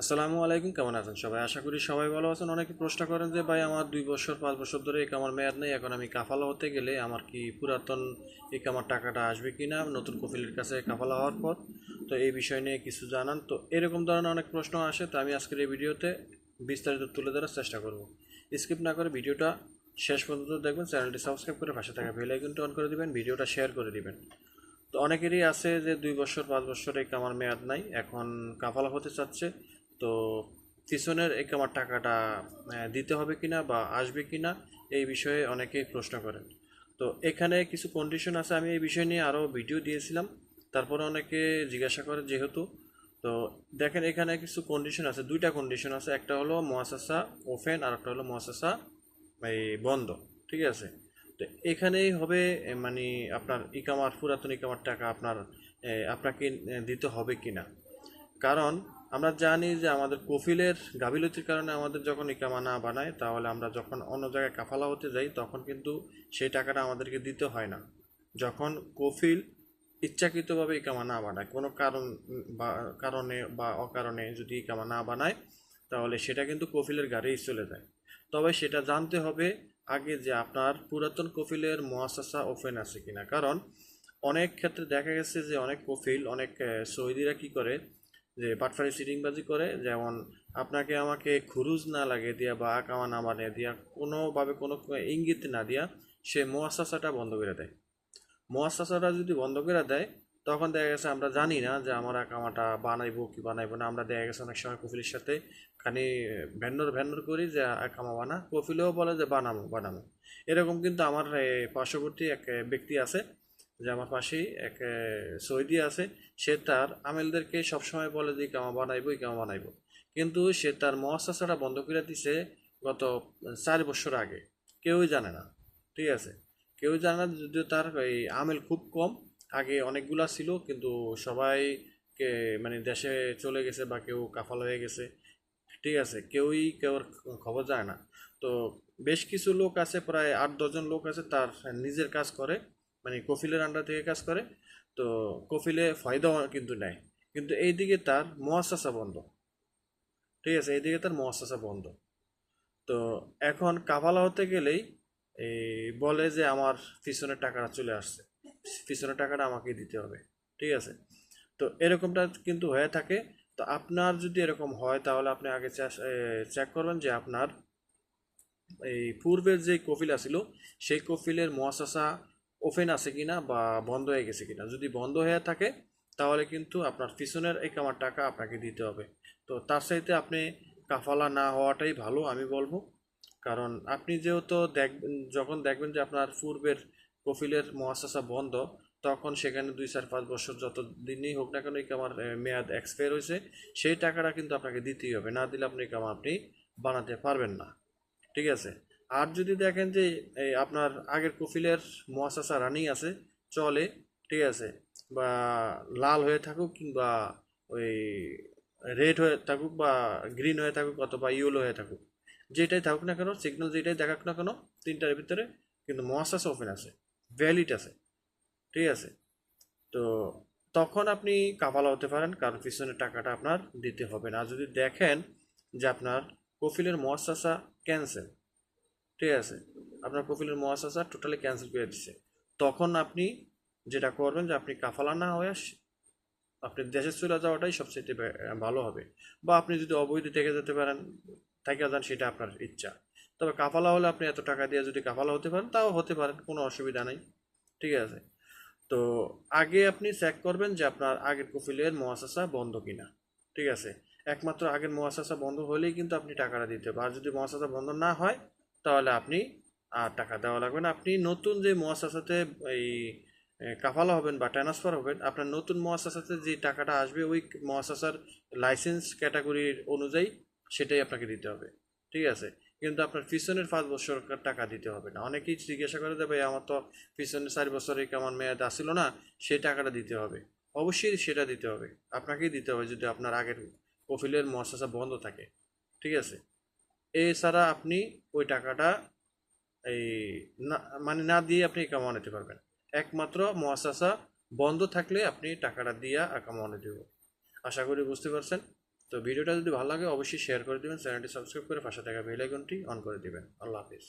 আসসালামু আলাইকুম, কেমন আছেন সবাই? আশা করি সবাই ভালো আছেন। অনেকে প্রশ্ন করেন যে, ভাই, আমার দুই বছর, পাঁচ বছর ধরে এই কামার মেয়াদ নেই, এখন আমি কাফালা হতে গেলে আমার কি পুরাতন এই কামার টাকাটা আসবে কি না নতুন কফিলের কাছে কাফালা হওয়ার পর। তো এই বিষয় নিয়ে কিছু জানান। তো এরকম ধরনের অনেক প্রশ্ন আসে, তো আমি আজকের এই ভিডিওতে বিস্তারিত তুলে ধরার চেষ্টা করব। স্কিপ না করে ভিডিওটা শেষ পর্যন্ত দেখবেন, চ্যানেলটি সাবস্ক্রাইব করে পাশে থাকা বেল আইকনটি অন করে দিবেন, ভিডিওটা শেয়ার করে দিবেন। তো অনেকেরই আছে যে, দুই বছর, পাঁচ বছর এই কামার মেয়াদ নাই, এখন কাফালা হতে চাচ্ছে। তো পিছনের এই কামার টাকাটা দিতে হবে কিনা বা আসবে কিনা এই বিষয়ে অনেকেই প্রশ্ন করেন। তো এখানে কিছু কন্ডিশন আছে, আমি এই বিষয় নিয়ে আরও ভিডিও দিয়েছিলাম। তারপরে অনেকে জিজ্ঞাসা করে যেহেতু। তো দেখেন এখানে কিছু কন্ডিশন আছে, দুইটা কন্ডিশন আছে। একটা হলো মহাসাসা ওফেন আর একটা হলো মহাসাসা, এই বন্ধ, ঠিক আছে? তো এখানেই হবে মানে আপনার ইকামার, পুরাতন ইকামার টাকা আপনার আপনাকে দিতে হবে কিনা? কারণ আমরা জানি যে আমাদের কফিলের গাফিলতির কারণে আমাদের যখন ইকামা না বানায়, তাহলে আমরা যখন অন্য জায়গায় কাফালা হতে যাই, তখন কিন্তু সেই টাকাটা আমাদেরকে দিতে হয় না। যখন কফিল ইচ্ছাকৃতভাবে ইকামা না বানায়, কোনো কারণ বা কারণে বা অকারণে যদি ইকামা না বানায়, তাহলে সেটা কিন্তু কফিলের গাড়িই চলে যায়। তবে সেটা জানতে হবে আগে যে আপনার পুরাতন কফিলের মহাসাসা ওপেন আছে কিনা। কারণ অনেক ক্ষেত্রে দেখা গেছে যে অনেক কফিল, অনেক সৌদিরা কি করে যে পাটফারি সিটিংবাজি করে, যেমন আপনাকে আমাকে খুরুজ না লাগে দিয়া বা আকামা না বানিয়ে দিয়া কোনোভাবে কোনো ইঙ্গিত না দিয়া সে মোয়াসাসাটা বন্ধ করে দেয়। মোয়াসাসাটা যদি বন্ধ করে দেয়, তখন দেখা গেছে আমরা জানি না যে আমার আকামাটা বানাইবো কি বানাইবো না। আমরা দেখা গেছে অনেক সময় কফিলের সাথে খানি ভেন্ডর ভেন্ডর করি যে আকামা বানা। কফিলেও বলে যে বানামো বানামো। এরকম কিন্তু আমার পার্শ্ববর্তী এক ব্যক্তি আছে যে আমার পাশেই এক সৌদি আছে, সে তার আমেলদেরকে সবসময় বলে যে কামা বানাইবো এই কামা বানাইবো। কিন্তু সে তার মহাসাসাটা বন্ধ করে দিছে গত চার বছর আগে। কেউই জানে না, ঠিক আছে? কেউ জানে না, যদিও তার এই আমেল খুব কম। আগে অনেকগুলা ছিল, কিন্তু সবাই কে মানে দেশে চলে গেছে বা কেউ কাফাল হয়ে গেছে, ঠিক আছে? কেউই কেউর খবর যায় না। তো বেশ কিছু লোক আছে, প্রায় আট দশজন লোক আছে, তার নিজের কাজ করে। মানে কফিলের আন্ডার থেকে কাজ করে, তো কফিলে ফায়দাও কিন্তু নেয় কিন্তু এইদিকে তার মহাসাসা বন্ধ। ঠিক আছে, এইদিকে তার মহাসাসা বন্ধ। তো এখন কাফালা হতে গেলেই এই বলে যে আমার পিছনের টাকাটা চলে আসছে। পিছনের টাকাটা আমাকে দিতে হবে। ঠিক আছে? তো এরকমটা কিন্তু হয়ে থাকে। তো আপনার যদি এরকম হয়, তাহলে আপনি আগে চেক করবেন যে আপনার এই পূর্বের যে কফিল আছিল, সেই কফিলের মহাসাসা ওপেন আছে কিনা বা বন্ধ হয়ে গেছে কিনা। যদি বন্ধ হয়ে থাকে, তাহলে কিন্তু আপনার পিছনের এই কামার টাকা আপনাকে দিতে হবে। তো তার সাথে আপনি কাফালা না হওয়াটাই ভালো, আমি বলব। কারণ আপনি যেহেতু দেখবেন যখন দেখবেন যে আপনার পূর্বের কফিলের মহাসাসা বন্ধ, তখন সেখানে দুই চার পাঁচ বছর যত দিনই হোক না কেন এই কামার মেয়াদ এক্সপায়ার হয়েছে, সেই টাকাটা কিন্তু আপনাকে দিতেই হবে। না দিলে আপনি কামা আপনি বানাতে পারবেন না। ঠিক আছে? আর যদি দেখেন যে, এই আপনার আগের কফিলের মহাসাসা রানিং আছে, চলে, ঠিক আছে, বা লাল হয়ে থাকুক কিংবা ওই রেড হয়ে থাকুক বা গ্রিন হয়ে থাকুক অথবা ইয়েলো হয়ে থাকুক, যেটাই থাকুক না কেন, সিগন্যাল যেটাই দেখাক না কেন, তিনটার ভিতরে কিন্তু মহাসাসা ওপেন আছে ভ্যালিড আছে, ঠিক আছে। তো তখন আপনি কাপালা হতে পারেন, কারণ পিছনের টাকাটা আপনার দিতে হবে না। যদি দেখেন যে আপনার কফিলের মহাসাসা ক্যান্সেল ঠিক আছে? আপনার কফিলের মহাসাসা টোটালি ক্যান্সেল করে দিচ্ছে তখন আপনি যেটা করবেন যে আপনি কাফালা না হয়ে আপনি দেশে চলে যাওয়াটাই সবচেয়ে ভালো হবে। বা আপনি যদি অবৈধ থেকে যেতে পারেন, থেকে যান, সেটা আপনার ইচ্ছা। তবে কাফালা হলে আপনি এত টাকা দিয়ে যদি কাফালা হতে পারেন, তাও হতে পারেন, কোনো অসুবিধা নেই। ঠিক আছে? তো আগে আপনি চেক করবেন যে আপনার আগের কফিলের মহাসাসা বন্ধ কিনা। ঠিক আছে? একমাত্র আগের মহাসাসা বন্ধ হলেই কিন্তু আপনি টাকাটা দিতে হবে আর যদি মহাসাসা বন্ধ না হয় তাহলে আপনি, আর টাকা দেওয়া লাগবে না। আপনি নতুন যে মহাসাসাতে এই কাফালা হবেন বা ট্রান্সফার হবেন, আপনার নতুন মহাসাসাতে যে টাকাটা আসবে, ওই মহাসাসার লাইসেন্স ক্যাটাগরির অনুযায়ী সেটাই আপনাকে দিতে হবে। ঠিক আছে? কিন্তু আপনার পিছনের পাঁচ বছর টাকা দিতে হবে না। অনেকেই জিজ্ঞাসা করে দেবে আমার তো পিছনে চার বছরে কেমন মেয়াদ আসছিল না? সেই টাকাটা দিতে হবে। অবশ্যই সেটা দিতে হবে। আপনাকেই দিতে হবে যদি আপনার আগের কফিলের মহাসাসা বন্ধ থাকে। ঠিক আছে? এছাড়া আপনি ওই টাকাটা এই না মানে না দিয়ে আপনি কামা নিতে পারবেন। একমাত্র মহাসাসা বন্ধ থাকলে আপনি টাকাটা দিয়ে দিয়া নিতে পারবেন আশা করি বুঝতে পারছেন? তো ভিডিওটা যদি ভালো লাগে, অবশ্যই শেয়ার করে দেবেন। চ্যানেলটি সাবস্ক্রাইব করে পাশে থাকা বেল আইকনটি অন করে দেবেন। আল্লাহ হাফিজ।